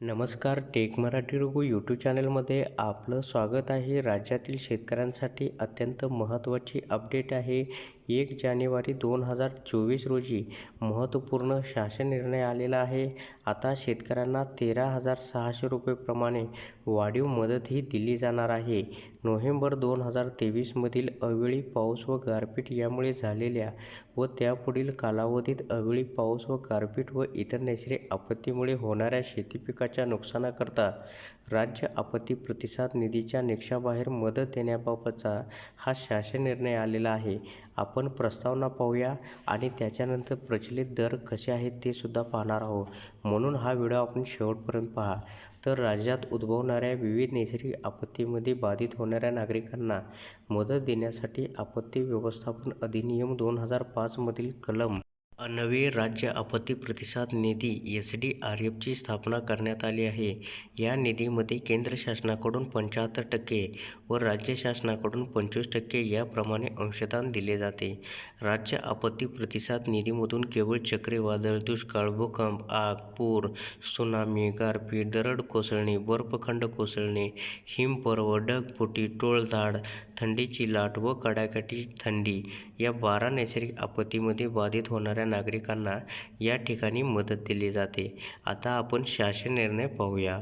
नमस्कार take Marathi Raghu YouTube चॅनलमध्ये आपलं स्वागत आहे. राज्यातील शेतकऱ्यांसाठी अत्यंत महत्त्वाची अपडेट आहे. एक जानेवारी दोन हजार चोवीस रोजी महत्त्वपूर्ण शासन निर्णय आलेला आहे. आता शेतकऱ्यांना तेरा हजार सहाशे रुपयेप्रमाणे वाढीव मदतही दिली जाणार आहे. नोव्हेंबर दोन हजार तेवीसमधील अवेळी पाऊस व गारपीट यामुळे झालेल्या व त्यापुढील कालावधीत अवेळी पाऊस व गारपीट व इतर नैसर्गिक आपत्तीमुळे होणाऱ्या शेतीपिका पिकाच्या नुकसानाकरता राज्य आपत्ती प्रतिसाद निधीच्या निकषाबाहेर मदत देण्याबाबतचा हा शासन निर्णय आलेला आहे. आपण प्रस्तावना पाहूया आणि त्याच्यानंतर प्रचलित दर कसे आहेत ते सुद्धा पाहणार आहोत. म्हणून हा व्हिडिओ आपण शेवटपर्यंत पहा. तर राज्यात उद्भवणाऱ्या विविध नैसर्गिक आपत्तीमध्ये बाधित होणाऱ्या नागरिकांना मदत देण्यासाठी आपत्ती व्यवस्थापन अधिनियम दोन हजार पाचमधील कलम अन्वये राज्य आपत्ती प्रतिसाद निधी एस डी आर एफची स्थापना करण्यात आली आहे. या निधीमध्ये केंद्र शासनाकडून पंच्याहत्तर टक्के व राज्य शासनाकडून पंचवीस टक्के याप्रमाणे अंशदान दिले जाते. राज्य आपत्ती प्रतिसाद निधीमधून केवळ चक्रीवादळ दुष्काळ भूकंप आग पूर सुनामी गारपीट दरड कोसळणे बर्फखंड कोसळणे हिमपर्व ढगफुटी टोळधाड थंडीची लाट व कडाक्याची थंडी या बारा नैसर्गिक आपत्तीमध्ये बाधित होणाऱ्या नागरिकांना या ठिकाणी मदत दिली जाते. आता आपण शासन निर्णय पाहूया.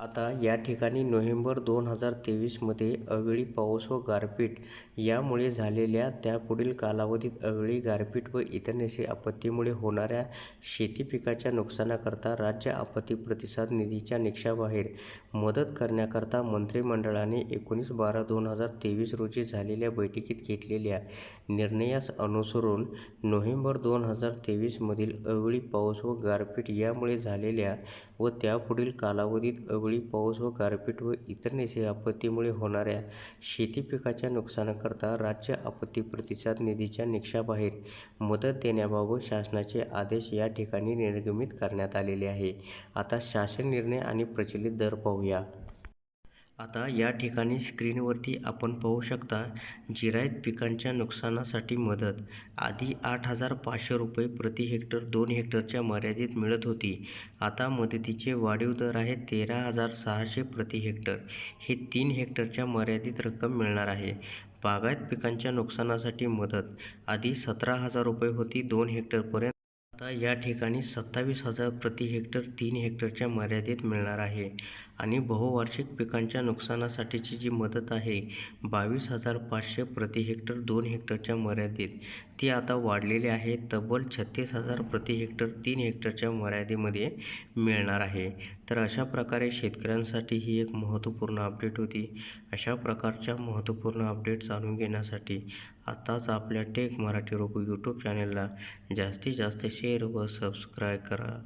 आता या ठिकाणी नोव्हेंबर दोन हजार तेवीसमध्ये अवेळी पाऊस व गारपीट यामुळे झालेल्या त्यापुढील कालावधीत अवेळी गारपीट व इतर नैसर्गिक आपत्तीमुळे होणाऱ्या शेती पिकाच्या नुकसानाकरता राज्य आपत्ती प्रतिसाद निधीच्या निकषाबाहेर मदत करण्याकरता मंत्रिमंडळाने एकोणीस बारा दोन हजार तेवीस रोजी झालेल्या बैठकीत घेतलेल्या निर्णयास अनुसरून नोव्हेंबर दोन हजार तेवीसमधील अवेळी पाऊस व गारपीट यामुळे झालेल्या व त्यापुढील कालावधीत अवेळी पाऊस व गारपीट व इतर नैसर्गिक आपत्तीमुळे होणाऱ्या शेती पिकाच्या नुकसानाकरता राज्य आपत्ती प्रतिसाद निधीच्या निकषाबाहेर मदत देण्याबाबत शासनाचे आदेश या ठिकाणी निर्गमित करण्यात आलेले आहे. आता शासन निर्णय आणि प्रचलित दर पाहूया. आता या ठिकाणी स्क्रीनवरती आपण पाहू शकता जिरायत पिकांच्या नुकसानासाठी मदत. आधी आठ हजार पाचशे रुपये प्रति हेक्टर दोन हेक्टरच्या मर्यादित मिळत होती. आता मदतीचे वाढीव दर आहे तेरा हजार सहाशे प्रति हेक्टर. हे तीन हेक्टरच्या मर्यादित रक्कम मिळणार आहे. बागायत पिकांच्या नुकसानासाठी मदत. आधी सतरा हजार रुपये होती दोन हेक्टरपर्यंत. आता या ठिकाणी सत्तावीस हजार प्रति हेक्टर तीन हेक्टरच्या मर्यादेत मिळणार आहे. आणि बहुवार्षिक पिकांच्या नुकसानासाठीची जी मदत आहे बावीस हजार पाचशे प्रति हेक्टर दोन हेक्टरच्या मर्यादेत. ती आता वाढलेली आहे तब्बल छत्तीस हजार प्रति हेक्टर तीन हेक्टरच्या मर्यादेमध्ये मिळणार आहे. तर अशा प्रकारे शेतकऱ्यांसाठी ही एक महत्त्वपूर्ण अपडेट होती. अशा प्रकारच्या महत्त्वपूर्ण अपडेट जाणून घेण्यासाठी आत्ताच आपल्या टेक मराठी रोको यूट्यूब चॅनलला जास्तीत जास्त शेअर व सबस्क्राईब करा.